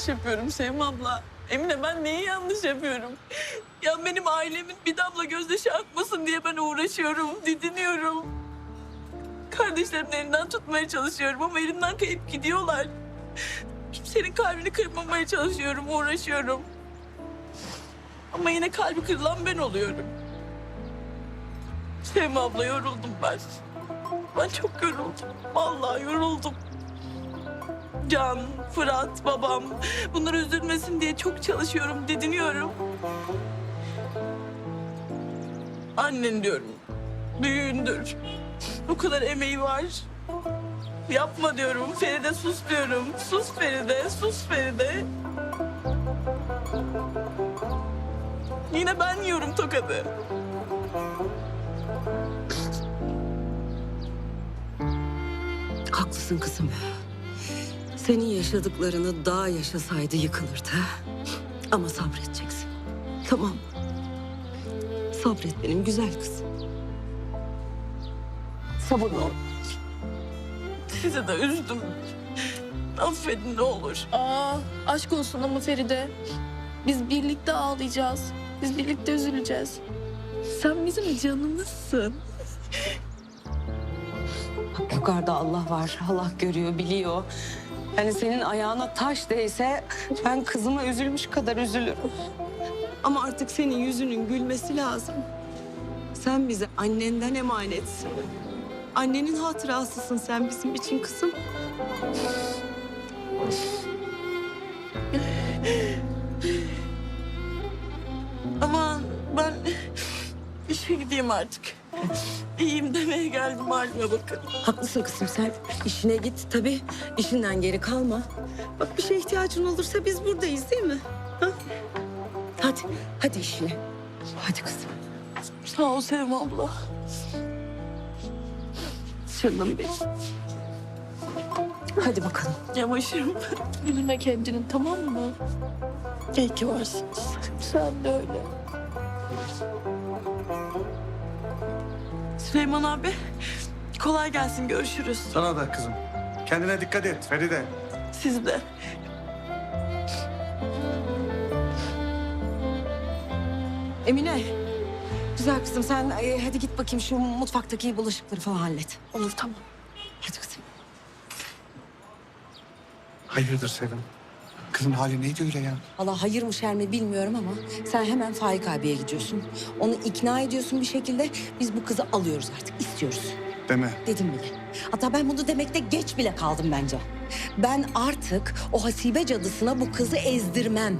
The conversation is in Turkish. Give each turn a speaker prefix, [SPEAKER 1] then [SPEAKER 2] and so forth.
[SPEAKER 1] yanlış yapıyorum Sevim abla? Emine ben neyi yanlış yapıyorum? Ya benim ailemin bir damla gözyaşı akmasın diye ben uğraşıyorum, didiniyorum. Kardeşlerimin elinden tutmaya çalışıyorum ama elimden kayıp gidiyorlar. Kimsenin kalbini kırmamaya çalışıyorum, uğraşıyorum. Ama yine kalbi kırılan ben oluyorum. Sevim abla yoruldum ben. Ben çok yoruldum. Vallahi yoruldum. Can, Fırat, babam bunlar üzülmesin diye çok çalışıyorum, didiniyorum. Annen diyorum. Büyüğündür. O kadar emeği var. Yapma diyorum. Feride sus diyorum. Sus Feride, sus Feride. Yine ben yiyorum tokadı.
[SPEAKER 2] Haklısın kızım. Senin yaşadıklarını daha yaşasaydı yıkılırdı. Ama sabredeceksin. Tamam. Sabret benim güzel kızım. Sabırlı ol.
[SPEAKER 1] Sizi de üzdüm. Affedin ne olur.
[SPEAKER 3] Aa, aşk olsun ama Feride. Biz birlikte ağlayacağız. Biz birlikte üzüleceğiz. Sen bizim canımızsın.
[SPEAKER 2] Bak yukarıda Allah var. Allah görüyor, biliyor. Yani senin ayağına taş değse ben kızıma üzülmüş kadar üzülürüm. Ama artık senin yüzünün gülmesi lazım. Sen bize annenden emanetsin. Annenin hatırasısın sen bizim için kızım.
[SPEAKER 1] Aman ben işe gideyim artık. İyiyim demeye geldim halime bakın.
[SPEAKER 2] Haklısın kızım sen işine git tabii. işinden geri kalma. Bak bir şeye ihtiyacın olursa biz buradayız değil mi? Ha? Hadi, hadi işine. Hadi kızım.
[SPEAKER 1] Sağ ol Sevim abla.
[SPEAKER 2] Canım benim. Hadi bakalım.
[SPEAKER 1] Yavaşım.
[SPEAKER 3] Üzme kendini tamam mı?
[SPEAKER 1] İyi ki varsınız.
[SPEAKER 3] Sen de öyle.
[SPEAKER 1] Süleyman abi kolay gelsin görüşürüz.
[SPEAKER 4] Sana da kızım. Kendine dikkat et Feride.
[SPEAKER 1] Siz de.
[SPEAKER 2] Emine. Güzel kızım sen e, hadi git bakayım şu mutfaktaki bulaşıkları falan hallet.
[SPEAKER 3] Olur tamam.
[SPEAKER 2] Hadi kızım.
[SPEAKER 4] Hayırdır Sevim? Kızın hali neydi öyle ya?
[SPEAKER 2] Allah hayır mı şer mi bilmiyorum ama sen hemen Faik abiye gidiyorsun. Onu ikna ediyorsun bir şekilde. Biz bu kızı alıyoruz artık istiyoruz.
[SPEAKER 4] Deme.
[SPEAKER 2] Dedim bile. Hatta ben bunu demekte geç bile kaldım bence. Ben artık o hasibe cadısına bu kızı ezdirmem.